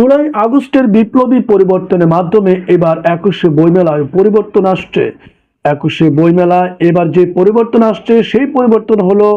জুলাই আগস্টের বিপ্লবী পরিবর্তনের মাধ্যমে এবার একুশে বইমেলায় পরিবর্তন আসছে। একুশে বইমেলায় এবার যে পরিবর্তন আসছে, সেই পরিবর্তন হলো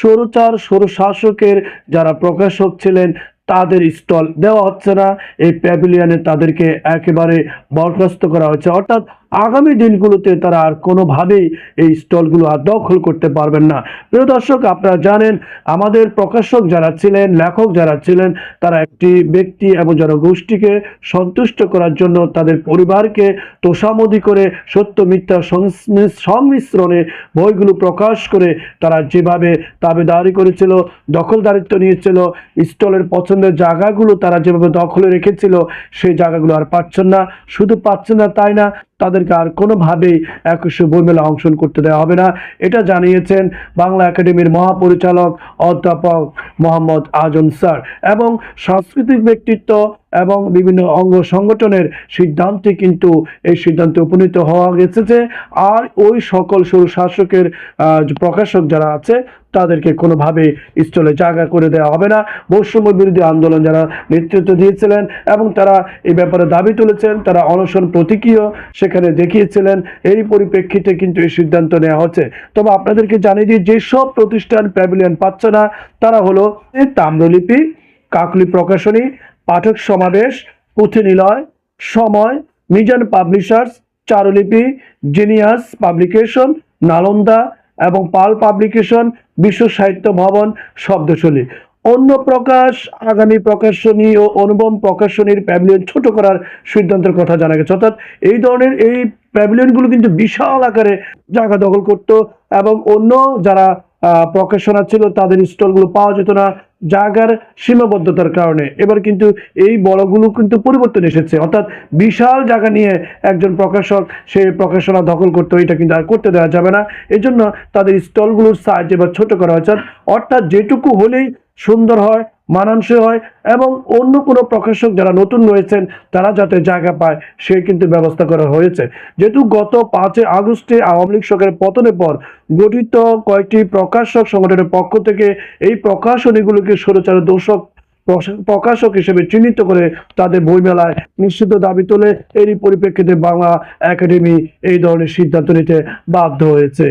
সৌরচার সৌরশাসকের যারা প্রকাশক ছিলেন, তাদের স্টল দেওয়া হচ্ছে না। এই প্যাভিলিয়নে তাদেরকে একেবারে বরখাস্ত করা হয়েছে। অর্থাৎ আগামী দিনগুলোতে তারা আর কোনোভাবেই এই স্টলগুলো আর দখল করতে পারবেন না। প্রিয় দর্শক, আপনারা জানেন, আমাদের প্রকাশক যারা ছিলেন, লেখক যারা ছিলেন, তারা একটি ব্যক্তি এবং যারা গোষ্ঠীকে সন্তুষ্ট করার জন্য তাদের পরিবারকে তোষামদি করে, সত্য, মিথ্যা সংমিশ- সংমিশ্রণে বইগুলো প্রকাশ করে তারা যেভাবে দাবিদারি করেছিল, দখলদারিত্ব নিয়েছিল, স্টলের পছন্দের জায়গাগুলো তারা যেভাবে দখলে রেখেছিল, সেই জায়গাগুলো আর পাচ্ছেন না। শুধু পাচ্ছেন না, তাই না? তাদেরকে আর কোনোভাবেই একুশে বইমেলা অংশগ্রহণ করতে দেওয়া হবে না। এটা জানিয়েছেন বাংলা একাডেমির মহাপরিচালক অধ্যাপক মোহাম্মদ আজম স্যার এবং সাংস্কৃতিক ব্যক্তিত্ব এবং বিভিন্ন অঙ্গ সংগঠনের সিদ্ধান্তে কিন্তু এই সিদ্ধান্তে উপনীত হওয়া গেছে যে আর ওই সকল সরু শাসকের প্রকাশক যারা আছে, তাদেরকে কোনোভাবে স্থলে জায়গা করে দেওয়া হবে না। বৈষম্য বিরোধী আন্দোলন যারা নেতৃত্ব দিয়েছিলেন এবং তারা এই ব্যাপারে দাবি তুলেছেন, তারা অনশন প্রতীকীয় সেখানে দেখিয়েছিলেন এই পরিপ্রেক্ষিতে কিন্তু এই সিদ্ধান্ত নেওয়া হচ্ছে। তবে আপনাদেরকে জানিয়ে দিই, যেসব প্রতিষ্ঠান প্যাভিলিয়ন পাচ্ছে না, তারা হলো তাম্রলিপি, কাকলি প্রকাশনী Pathak Samabesh, Punthiniloy, Somoy, Mizan publishers, Charulipi, genius publication, Nalanda এবং পাল পাবলিকেশন, বিশ্ব সাহিত্য ভবন শব্দশলী। অন্য প্রকাশ, আগামী প্রকাশনী ও অনুপম প্রকাশনীর প্যাভিলিয়ন ছোট করার সিদ্ধান্তের কথা জানা গেছে। অর্থাৎ এই ধরনের এই প্যাভিলিয়নগুলো কিন্তু বিশাল আকারে জায়গা দখল করত এবং অন্য যারা প্রকাশনা ছিল তাদের স্টলগুলো পাওয়া যেত না। জায়গার সীমাবদ্ধতার কারণে। এবার কিন্তু এই বড়গুলো কিন্তু পরিবর্তন এসেছে। অর্থাৎ বিশাল জায়গা নিয়ে একজন প্রকাশক, সে প্রকাশনা দখল করতে, এটা কিন্তু আর করতে দেওয়া যাবে না। এজন্য জন্য তাদের স্টলগুলোর সাইজ এবার ছোট করা হয়েছে। অর্থাৎ যেটুকু হলেই সুন্দর হয় মানানসই হয় এবং অন্য কোনো প্রকাশক যারা নতুন রয়েছেন, তারা যাতে জায়গা পায়, সে কিন্তু ব্যবস্থা করা হয়েছে। যেহেতু গত পাঁচই আগস্টে আওয়ামী লীগ সরকারের পতনের পর গঠিত কয়েকটি প্রকাশক সংগঠনের পক্ষ থেকে এই প্রকাশনীগুলোকে সরচারের দোষক প্রকাশক হিসেবে চিহ্নিত করে তাদের বইমেলায় নিশ্চিত দাবি তোলে। এরই পরিপ্রেক্ষিতে বাংলা একাডেমি এই ধরনের সিদ্ধান্ত নিতে বাধ্য হয়েছে।